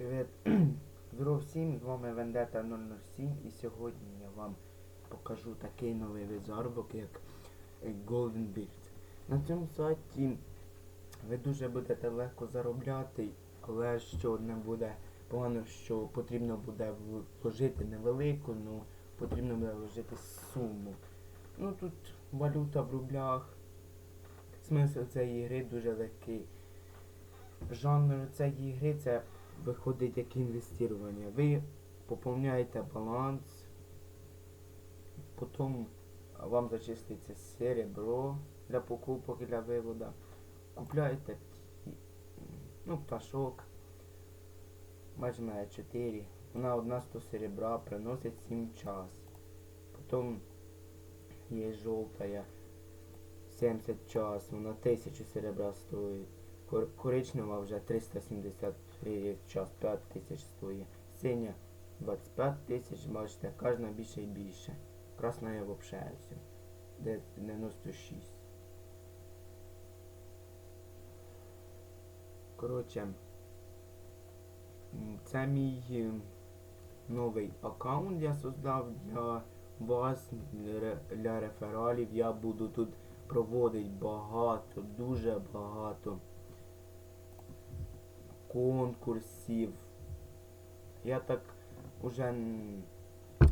Привіт. Здоров всім, з вами Вендета 007 і сьогодні я вам покажу такий новий вид заробок, як Golden Beard. На цьому сайті ви дуже будете легко заробляти, але що не буде погано, що потрібно буде вложити невелику, ну потрібно буде вложити суму. Ну тут валюта в рублях. Смисл цієї гри дуже легкий. Жанр цієї гри це виходить як інвестування. Ви поповняєте баланс, потім вам зачислиться серебро для покупок для виводу. Купляєте ну, пташок. Майже мене 4. Вона одна 100 серебра приносить 7 час. Потім є жовтая 70 час, вона 1000 серебра стоїть. Кор- Коричнева вже 370 час 5 тисяч стоїть. Синя 25 тисяч, бачите, кожна більше і більше. Красна є взагалі все. Де 96. Коротше, це мій е, новий аккаунт я создав для вас, для рефералів. Я буду тут проводити багато, дуже багато конкурсів. Я так уже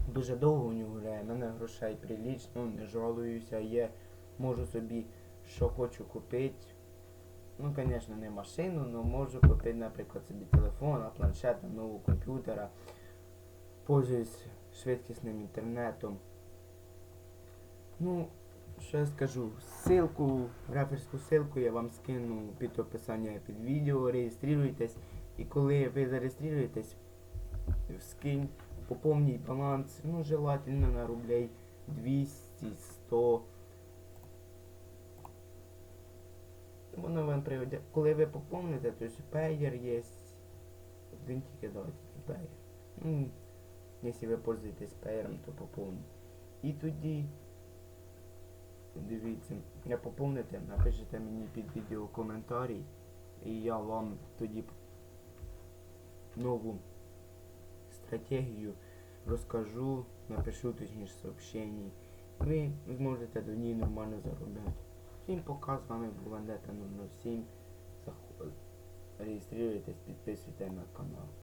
дуже довго в нього граю, в мене грошей прилічно, не жалуюся, є, можу собі що хочу купити. Ну, звісно, не машину, але можу купити, наприклад, собі телефон, планшет, нового комп'ютера. Пользуюсь швидкісним інтернетом. Ну, я скажу? Ссылку, реферську ссылку я вам скину під описання під відео, реєструйтесь. І коли ви зареєструєтесь, скинь, поповніть баланс, ну, желательно на рублей 200, 100. Воно вам приведе. Коли ви поповните, то пейер є. Він тільки давайте пейер. Ну, якщо ви пользуєтесь пейером, то поповніть. І тоді, дивіться, не поповните, напишите мені під відео коментарій, і я вам тоді нову стратегію розкажу, напишу точніше сообщення. Ви зможете до ній нормально заробляти. Всім пока, з вами був Вендета 007. Реєструйтесь, підписуйтесь на канал.